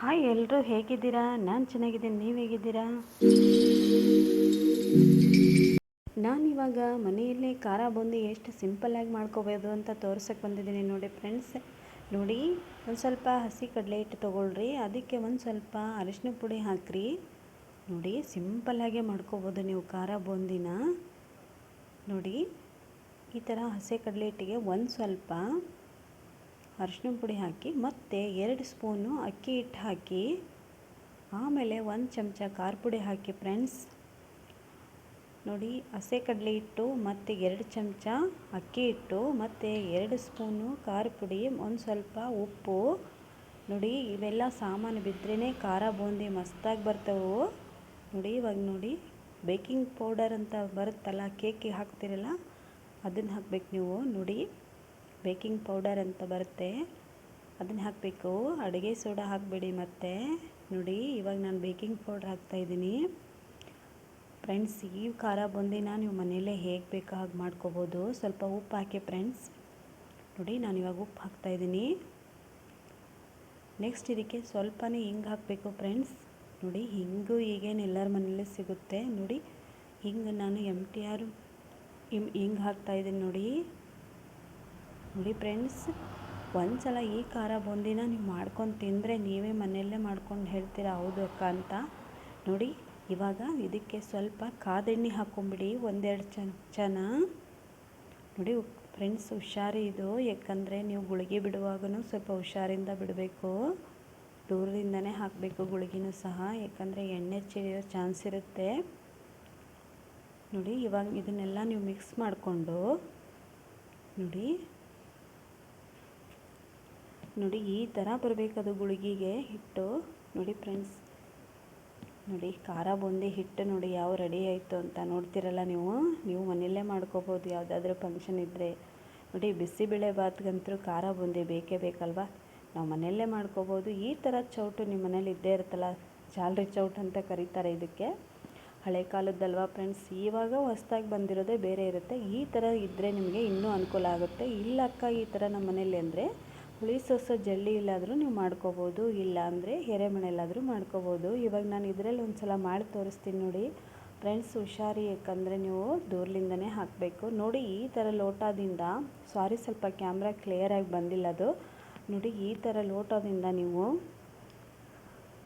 Hi ಎಲ್ಲರೂ ಹೇಗಿದ್ದೀರಾ? ನಾನು ಚೆನ್ನಾಗಿದ್ದೀನಿ. ನೀವು ಹೇಗಿದ್ದೀರಾ? ನಾನಿವಾಗ ಮನೆಯಲ್ಲೇ ಖಾರ ಬೂಂದಿ ಎಷ್ಟು ಸಿಂಪಲ್ಲಾಗಿ ಮಾಡ್ಕೋಬೋದು ಅಂತ ತೋರ್ಸೋಕ್ಕೆ ಬಂದಿದ್ದೀನಿ ನೋಡಿ ಫ್ರೆಂಡ್ಸ್ ನೋಡಿ, ಒಂದು ಸ್ವಲ್ಪ ಹಸಿ ಕಡಲೆ ಹಿಟ್ಟು ತೊಗೊಳ್ರಿ. ಅದಕ್ಕೆ ಒಂದು ಸ್ವಲ್ಪ ಅರಿಶಿನ ಪುಡಿ ಹಾಕ್ರಿ. ನೋಡಿ ಸಿಂಪಲ್ಲಾಗೆ ಮಾಡ್ಕೋಬೋದು ನೀವು ಖಾರ ಬೂಂದಿನ. ನೋಡಿ, ಈ ಥರ ಹಸಿ ಕಡಲೆ ಹಿಟ್ಟಿಗೆ ಒಂದು ಸ್ವಲ್ಪ ಅರಿಶಿನ ಪುಡಿ ಹಾಕಿ, ಮತ್ತೆ ಎರಡು ಸ್ಪೂನು ಅಕ್ಕಿ ಹಿಟ್ಟು ಹಾಕಿ, ಆಮೇಲೆ ಒಂದು ಚಮಚ ಖಾರ ಪುಡಿ ಹಾಕಿ ಫ್ರೆಂಡ್ಸ್ ನೋಡಿ, ಹಸೆ ಕಡಲೆ ಹಿಟ್ಟು, ಮತ್ತು ಎರಡು ಚಮಚ ಅಕ್ಕಿ ಹಿಟ್ಟು, ಮತ್ತು ಎರಡು ಸ್ಪೂನು ಖಾರ ಪುಡಿ, ಒಂದು ಸ್ವಲ್ಪ ಉಪ್ಪು. ನೋಡಿ, ಇವೆಲ್ಲ ಸಾಮಾನು ಬಿದ್ರೇ ಖಾರ ಬೂಂದಿ ಮಸ್ತಾಗಿ ಬರ್ತವೆ. ನೋಡಿ, ಇವಾಗ ನೋಡಿ, ಬೇಕಿಂಗ್ ಪೌಡರ್ ಅಂತ ಬರುತ್ತಲ್ಲ ಕೇಕಿಗೆ ಹಾಕ್ತಿರಲ್ಲ, ಅದನ್ನು ಹಾಕ್ಬೇಕು ನೀವು. ನೋಡಿ. ಬೇಕಿಂಗ್ ಪೌಡರ್ ಅಂತ ಬರುತ್ತೆ. ಅದನ್ನು ಹಾಕಬೇಕು. ಅಡುಗೆ ಸೋಡಾ ಹಾಕಬೇಡಿ ಮತ್ತೆ. ನೋಡಿ, ಇವಾಗ ನಾನು ಬೇಕಿಂಗ್ ಪೌಡ್ರ್ ಹಾಕ್ತಾಯಿದ್ದೀನಿ ಫ್ರೆಂಡ್ಸ್, ಈ ಖಾರ ಬಂದಿನ ನೀವು ಮನೆಯಲ್ಲೇ ಹೇಗೆ ಬೇಕೋ ಹಾಗೆ ಮಾಡ್ಕೋಬೋದು. ಸ್ವಲ್ಪ ಉಪ್ಪು ಹಾಕಿ ಫ್ರೆಂಡ್ಸ್. ನೋಡಿ, ನಾನು ಇವಾಗ ಉಪ್ಪು ಹಾಕ್ತಾಯಿದ್ದೀನಿ ನೆಕ್ಸ್ಟ್ ಇದಕ್ಕೆ ಸ್ವಲ್ಪನೇ ಹಿಂಗೆ ಹಾಕಬೇಕು ಫ್ರೆಂಡ್ಸ್. ನೋಡಿ, ಹಿಂಗು ಈಗೇನು ಎಲ್ಲರ ಮನೆಯಲ್ಲೇ ಸಿಗುತ್ತೆ. ನೋಡಿ, ಹಿಂಗೆ ನಾನು ಎಂ ಟಿ ಆರ್ ಹಿಂಗೆ ಹಾಕ್ತಾಯಿದ್ದೀನಿ ನೋಡಿ. ನೋಡಿ ಫ್ರೆಂಡ್ಸ್ ಒಂದು ಸಲ ಈ ಖಾರ ಬೂಂದಿನ ನೀವು ಮಾಡ್ಕೊಂಡು ತಿಂದರೆ ನೀವೇ ಮನೆಯಲ್ಲೇ ಮಾಡ್ಕೊಂಡು ಹೇಳ್ತೀರಾ? ಹೌದು ಅಕ್ಕ ಅಂತ. ನೋಡಿ, ಇವಾಗ ಇದಕ್ಕೆ ಸ್ವಲ್ಪ ಕಾದೆಣ್ಣೆ ಹಾಕ್ಕೊಂಬಿಡಿ ಒಂದೆರಡು ಚಮಚನ ನೋಡಿ ಫ್ರೆಂಡ್ಸ್ ಹುಷಾರಿ ಇದು. ಯಾಕಂದರೆ ನೀವು ಗುಳಿಗೆ ಬಿಡುವಾಗೂ ಸ್ವಲ್ಪ ಹುಷಾರಿಂದ ಬಿಡಬೇಕು. ದೂರದಿಂದನೇ ಹಾಕಬೇಕು ಗುಳಿಗೆನೂ ಸಹ. ಯಾಕಂದರೆ ಎಣ್ಣೆ ಚೆಲ್ಲಿರೋ ಚಾನ್ಸ್ ಇರುತ್ತೆ. ನೋಡಿ, ಇವಾಗ ಇದನ್ನೆಲ್ಲ ನೀವು ಮಿಕ್ಸ್ ಮಾಡಿಕೊಂಡು, ನೋಡಿ ನೋಡಿ, ಈ ಥರ ಬರಬೇಕದು ಗುಳಿಗೆಗೆ ಹಿಟ್ಟು ನೋಡಿ ಫ್ರೆಂಡ್ಸ್ ನೋಡಿ, ಖಾರ ಬೂಂದಿ ಹಿಟ್ಟು ನೋಡಿ ಯಾವ ರೆಡಿ ಆಯಿತು ಅಂತ ನೋಡ್ತಿರಲ್ಲ ನೀವು. ನೀವು ಮನೆಯಲ್ಲೇ ಮಾಡ್ಕೋಬೋದು, ಯಾವುದಾದ್ರೂ ಫಂಕ್ಷನ್ ಇದ್ದರೆ ನೋಡಿ ಬಿಸಿಬೇಳೆ ಭಾತ್ಗಂತೂ ಖಾರ ಬೂಂದಿ ಬೇಕೇ ಬೇಕಲ್ವಾ? ನಾವು ಮನೆಯಲ್ಲೇ ಮಾಡ್ಕೋಬೋದು. ಈ ಥರ ಚೌಟು ನಿಮ್ಮ ಮನೇಲಿ ಇದ್ದೇ ಇರುತ್ತಲ್ಲ, ಜಾಲ್ರಿ ಚೌಟ್ ಅಂತ ಕರೀತಾರೆ ಇದಕ್ಕೆ. ಹಳೆ ಕಾಲದ್ದಲ್ವಾ ಫ್ರೆಂಡ್ಸ್ ಇವಾಗ ಹೊಸ್ದಾಗಿ ಬಂದಿರೋದೇ ಬೇರೆ ಇರುತ್ತೆ. ಈ ಥರ ಇದ್ದರೆ ನಿಮಗೆ ಇನ್ನೂ ಅನುಕೂಲ ಆಗುತ್ತೆ. ಇಲ್ಲ ಅಕ್ಕ ಈ ಥರ ನಮ್ಮ ಮನೇಲಿ ಅಂದರೆ ಹುಳಿ ಸೊಸೆ ಜಲ್ಲಿ ಇಲ್ಲಾದರೂ ನೀವು ಮಾಡ್ಕೋಬೋದು ಇಲ್ಲ ಅಂದರೆ ಎರೆಮಣೆಲ್ಲಾದರೂ ಮಾಡ್ಕೋಬೋದು. ಇವಾಗ ನಾನು ಇದರಲ್ಲಿ ಒಂದು ಸಲ ಮಾಡಿ ತೋರಿಸ್ತೀನಿ ನೋಡಿ. ಫ್ರೆಂಡ್ಸ್, ಹುಷಾರಿ, ಯಾಕಂದರೆ ನೀವು ದೂರಲಿಂದನೇ ಹಾಕಬೇಕು. ನೋಡಿ, ಈ ಥರ ಲೋಟದಿಂದ, ಸಾರಿ ಸ್ವಲ್ಪ ಕ್ಯಾಮ್ರಾ ಕ್ಲಿಯರಾಗಿ ಬಂದಿಲ್ಲ ಅದು. ನೋಡಿ, ಈ ಥರ ಲೋಟದಿಂದ ನೀವು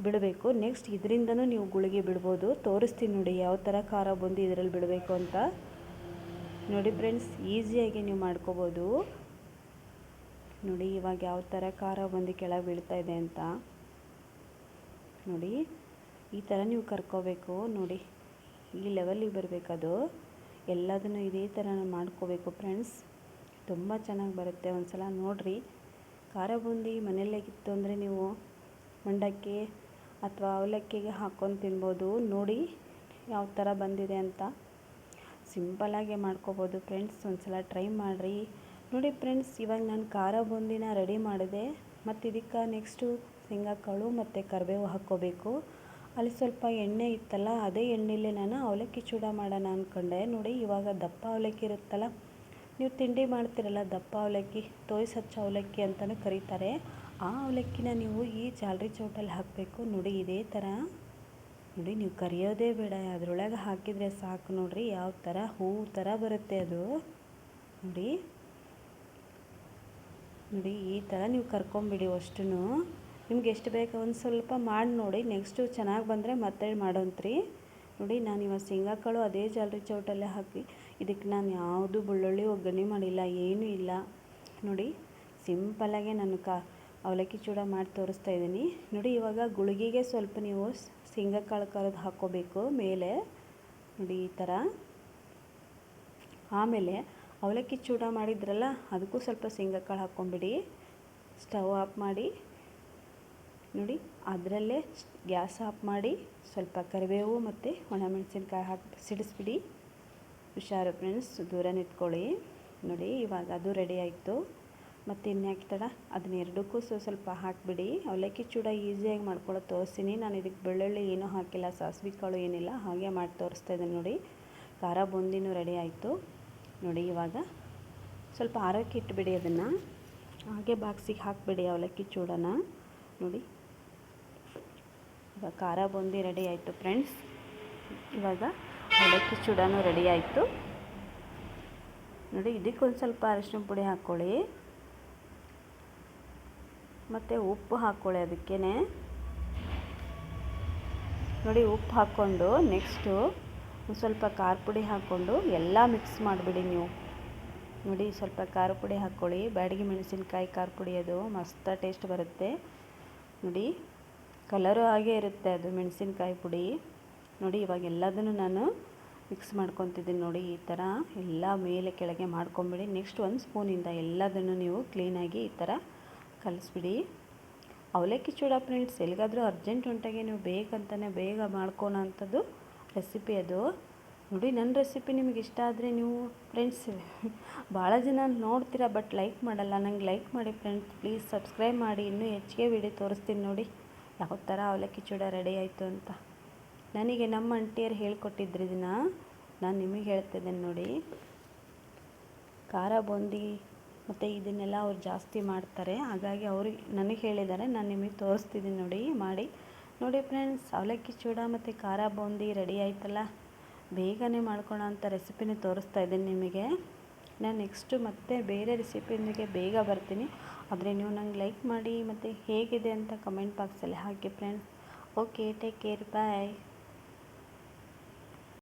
ಬಿಡಬೇಕು. ನೆಕ್ಸ್ಟ್ ಇದರಿಂದನೂ ನೀವು ಗುಳಿಗೆ ಬಿಡ್ಬೋದು. ತೋರಿಸ್ತೀನಿ ನೋಡಿ, ಯಾವ ಥರ ಖಾರ ಬಂದು ಇದರಲ್ಲಿ ಬಿಡಬೇಕು ಅಂತ. ನೋಡಿ, ಫ್ರೆಂಡ್ಸ್, ಈಸಿಯಾಗಿ ನೀವು ಮಾಡ್ಕೋಬೋದು. ನೋಡಿ, ಇವಾಗ ಯಾವ ಥರ ಖಾರ ಬಂದು ಕೆಳಗೆ ಬೀಳ್ತಾ ಇದೆ ಅಂತ. ನೋಡಿ, ಈ ಥರ ನೀವು ಕರ್ಕೋಬೇಕು. ನೋಡಿ ಈ ಲೆವೆಲಿಗೆ ಬರಬೇಕದು ಎಲ್ಲದನ್ನು ಇದೇ ಥರ ಮಾಡ್ಕೋಬೇಕು ಫ್ರೆಂಡ್ಸ್ ತುಂಬ ಚೆನ್ನಾಗಿ ಬರುತ್ತೆ. ಒಂದು ಸಲ ನೋಡಿರಿ. ಖಾರ ಬೂಂದಿ ಮನೆಯಲ್ಲೇಗಿತ್ತು ಅಂದರೆ ನೀವು ಮಂಡಕ್ಕಿ ಅಥವಾ ಅವಲಕ್ಕಿಗೆ ಹಾಕ್ಕೊಂಡು ತಿನ್ಬೋದು. ನೋಡಿ, ಯಾವ ಥರ ಬಂದಿದೆ ಅಂತ. ಸಿಂಪಲ್ಲಾಗೆ ಮಾಡ್ಕೋಬೋದು ಫ್ರೆಂಡ್ಸ್ ಒಂದು ಸಲ ಟ್ರೈ ಮಾಡಿರಿ. ನೋಡಿ ಫ್ರೆಂಡ್ಸ್, ಇವಾಗ ನಾನು ಖಾರ ಬೂಂದಿನ ರೆಡಿ ಮಾಡಿದೆ. ಮತ್ತು ಇದಕ್ಕೆ ನೆಕ್ಸ್ಟು ಶೇಂಗಾಕಾಳು ಮತ್ತು ಕರಿಬೇವು ಹಾಕ್ಕೋಬೇಕು. ಅಲ್ಲಿ ಸ್ವಲ್ಪ ಎಣ್ಣೆ ಇತ್ತಲ್ಲ, ಅದೇ ಎಣ್ಣೆಲೆ ನಾನು ಅವಲಕ್ಕಿ ಚೂಡ ಮಾಡೋಣ ಅಂದ್ಕೊಂಡೆ ನೋಡಿ ಇವಾಗ ದಪ್ಪ ಅವಲಕ್ಕಿ ಇರುತ್ತಲ್ಲ, ನೀವು ತಿಂಡಿ ಮಾಡ್ತಿರಲ್ಲ, ದಪ್ಪ ಅವಲಕ್ಕಿ ತೋಯ್ಸ್ ಸಚ್ಚ ಅವಲಕ್ಕಿ ಅಂತಲೂ ಕರೀತಾರೆ. ಆ ಅವಲಕ್ಕಿನ ನೀವು ಈ ಜಾಲ್ರಿ ಚೌಟಲ್ಲಿ ಹಾಕಬೇಕು. ನೋಡಿ ಇದೇ ಥರ ನೋಡಿ ನೀವು ಕರಿಯೋದೇ ಬೇಡ, ಅದರೊಳಗೆ ಹಾಕಿದರೆ ಸಾಕು ನೋಡಿರಿ, ಯಾವ ಥರ ಹೂವು ಥರ ಬರುತ್ತೆ ಅದು. ನೋಡಿ. ನೋಡಿ, ಈ ಥರ ನೀವು ಕರ್ಕೊಂಬಿಡಿ ಅಷ್ಟು ನಿಮ್ಗೆ ಎಷ್ಟು ಬೇಕು ಒಂದು ಸ್ವಲ್ಪ ಮಾಡಿ ನೋಡಿ ನೆಕ್ಸ್ಟು ಚೆನ್ನಾಗಿ ಬಂದರೆ ಮತ್ತೆ ಮಾಡೋಂತ್ರಿ. ನೋಡಿ, ನಾನು ಇವಾಗ ಶೇಂಗಾಕಾಳು ಅದೇ ಜಾಲ್ರಿ ಚೌಟಲ್ಲೇ ಹಾಕಿ ಇದಕ್ಕೆ ನಾನು ಯಾವುದು ಬೆಳ್ಳುಳ್ಳಿ ಒಗ್ಗರಣೆ ಮಾಡಿಲ್ಲ, ಏನೂ ಇಲ್ಲ. ನೋಡಿ ಸಿಂಪಲ್ಲಾಗೆ ನಾನು ಕಾ, ಅವಲಕ್ಕಿ ಚೂಡ ಮಾಡಿ ತೋರಿಸ್ತಾ ಇದ್ದೀನಿ. ನೋಡಿ, ಇವಾಗ ಗುಳಿಗೆಗೆ ಸ್ವಲ್ಪ ನೀವು ಶೇಂಗಾಕಾಳು ಕರೆದು ಹಾಕ್ಕೋಬೇಕು ಮೇಲೆ. ನೋಡಿ, ಈ ಥರ ಆಮೇಲೆ ಅವಲಕ್ಕಿ ಚೂಡ ಮಾಡಿದ್ರಲ್ಲ, ಅದಕ್ಕೂ ಸ್ವಲ್ಪ ಶೇಂಗಾ ಕಾಳು ಹಾಕ್ಕೊಂಬಿಡಿ. ಸ್ಟವ್ ಆಫ್ ಮಾಡಿ. ನೋಡಿ, ಅದರಲ್ಲೇ ಗ್ಯಾಸ್ ಆಫ್ ಮಾಡಿ, ಸ್ವಲ್ಪ ಕರಿಬೇವು ಮತ್ತು ಒಣಮೆಣಸಿನ್ಕಾಯಿ ಹಾಕಿ ಸಿಡಿಸ್ಬಿಡಿ. ಹುಷಾರು ಫ್ರೆಂಡ್ಸ್ ದೂರ ನಿಂತ್ಕೊಳ್ಳಿ ನೋಡಿ, ಇವಾಗ ಅದು ರೆಡಿ ಆಯಿತು. ಮತ್ತು ಇನ್ಯಾಕೆ ತಡ ಅದನ್ನ ಎರಡಕ್ಕೂ ಸ್ವಲ್ಪ ಹಾಕಿಬಿಡಿ. ಅವಲಕ್ಕಿ ಚೂಡ ಈಸಿಯಾಗಿ ಮಾಡ್ಕೊಳ್ಳೋದು ತೋರಿಸ್ತೀನಿ ನಾನು ಇದಕ್ಕೆ ಬೆಳ್ಳುಳ್ಳಿ ಏನೂ ಹಾಕಿಲ್ಲ, ಸಾಸಿವೆ ಕಾಳು ಏನಿಲ್ಲ, ಹಾಗೆ ಮಾಡಿ ತೋರಿಸ್ತಾ ಇದ್ದೀನಿ ನೋಡಿ. ಖಾರ ಬೂಂದಿನೂ ರೆಡಿ ಆಯಿತು. ನೋಡಿ, ಇವಾಗ ಸ್ವಲ್ಪ ಆರೋಗ್ಯ ಇಟ್ಬಿಡಿ ಅದನ್ನು. ಹಾಗೆ ಬಾಕ್ಸಿಗೆ ಹಾಕಿಬಿಡಿ ಅವಲಕ್ಕಿ ಚೂಡನ. ನೋಡಿ, ಇವಾಗ ಖಾರ ಬೂಂದಿ ರೆಡಿ ಆಯಿತು ಫ್ರೆಂಡ್ಸ್. ಇವಾಗ ಅವಲಕ್ಕಿ ಚೂಡನೂ ರೆಡಿ ಆಯಿತು. ನೋಡಿ, ಇದಕ್ಕೊಂದು ಸ್ವಲ್ಪ ಅರಿಶಿನ ಪುಡಿ ಹಾಕ್ಕೊಳ್ಳಿ. ಮತ್ತು ಉಪ್ಪು ಹಾಕ್ಕೊಳ್ಳಿ ಅದಕ್ಕೇ ನೋಡಿ, ಉಪ್ಪು ಹಾಕ್ಕೊಂಡು ನೆಕ್ಸ್ಟು ಸ್ವಲ್ಪ ಖಾರ ಪುಡಿ ಹಾಕ್ಕೊಂಡು ಎಲ್ಲ ಮಿಕ್ಸ್ ಮಾಡಿಬಿಡಿ ನೀವು. ನೋಡಿ, ಸ್ವಲ್ಪ ಖಾರ ಪುಡಿ ಹಾಕ್ಕೊಳ್ಳಿ. ಬ್ಯಾಡಗಿ ಮೆಣಸಿನ್ಕಾಯಿ ಖಾರ ಪುಡಿ ಅದು, ಮಸ್ತ ಟೇಸ್ಟ್ ಬರುತ್ತೆ. ನೋಡಿ ಕಲರು ಹಾಗೆ ಇರುತ್ತೆ ಅದು ಮೆಣಸಿನ್ಕಾಯಿ ಪುಡಿ. ನೋಡಿ, ಇವಾಗ ಎಲ್ಲದನ್ನು ನಾನು ಮಿಕ್ಸ್ ಮಾಡ್ಕೊತಿದ್ದೀನಿ ನೋಡಿ, ಈ ಥರ ಎಲ್ಲ ಮೇಲೆ ಕೆಳಗೆ ಮಾಡ್ಕೊಂಬಿಡಿ. ನೆಕ್ಸ್ಟ್ ಒಂದು ಸ್ಪೂನಿಂದ ಎಲ್ಲದನ್ನು ನೀವು ಕ್ಲೀನಾಗಿ ಈ ಥರ ಕಲಿಸ್ಬಿಡಿ. ಅವಲಕ್ಕಿ ಚೂಡ ಫ್ರೆಂಡ್ಸ್ ಎಲ್ಲಿಗಾದರೂ ಅರ್ಜೆಂಟ್ ಉಂಟಾಗೆ ನೀವು ಬೇಕಂತಲೇ ಬೇಗ ಮಾಡ್ಕೊಳೋ ಅಂಥದ್ದು ರೆಸಿಪಿ ಅದು. ನೋಡಿ ನನ್ನ ರೆಸಿಪಿ ನಿಮಗೆ ಇಷ್ಟ ಆದರೆ ನೀವು ಫ್ರೆಂಡ್ಸ್ ಭಾಳ ಜನ ನೋಡ್ತೀರಾ ಬಟ್ ಲೈಕ್ ಮಾಡಲ್ಲ. ನಂಗೆ ಲೈಕ್ ಮಾಡಿ ಫ್ರೆಂಡ್ಸ್ ಪ್ಲೀಸ್ ಸಬ್ಸ್ಕ್ರೈಬ್ ಮಾಡಿ. ಇನ್ನೂ ಹೆಚ್ಚಿಗೆ ವಿಡಿಯೋ ತೋರಿಸ್ತೀನಿ ನೋಡಿ. ಯಾವ ಥರ ಅವಲಕ್ಕಿ ಚೂಡ ರೆಡಿ ಆಯಿತು ಅಂತ. ನನಗೆ ನಮ್ಮ ಅಂಟಿಯರು ಹೇಳ್ಕೊಟ್ಟಿದ್ರು ಇದನ್ನು. ನಾನು ನಿಮಗೆ ಹೇಳ್ತಿದ್ದೇನೆ ನೋಡಿ. ಖಾರ ಬೂಂದಿ ಮತ್ತು ಇದನ್ನೆಲ್ಲ ಅವ್ರು ಜಾಸ್ತಿ ಮಾಡ್ತಾರೆ. ಹಾಗಾಗಿ ಅವ್ರಿಗೆ ನನಗೆ ಹೇಳಿದ್ದಾರೆ. ನಾನು ನಿಮಗೆ ತೋರಿಸ್ತಿದ್ದೀನಿ ನೋಡಿ, ಮಾಡಿ. ನೋಡಿ ಫ್ರೆಂಡ್ಸ್ ಅವಲಕ್ಕಿ ಚೂಡ ಮತ್ತು ಖಾರ ಬೂಂದಿ ರೆಡಿ ಆಯ್ತಲ್ಲ? ಬೇಗನೆ ಮಾಡ್ಕೊಳ್ಳೋ ಅಂಥ ರೆಸಿಪಿನೇ ತೋರಿಸ್ತಾ ಇದ್ದೀನಿ ನಿಮಗೆ. ನಾನು ನೆಕ್ಸ್ಟು ಮತ್ತೆ ಬೇರೆ ರೆಸಿಪಿಯೊಂದಿಗೆ ಬೇಗ ಬರ್ತೀನಿ. ಆದರೆ ನೀವು ನಂಗೆ ಲೈಕ್ ಮಾಡಿ ಮತ್ತು ಹೇಗಿದೆ ಅಂತ ಕಮೆಂಟ್ ಬಾಕ್ಸಲ್ಲಿ ಹಾಕಿ friends okay take care bye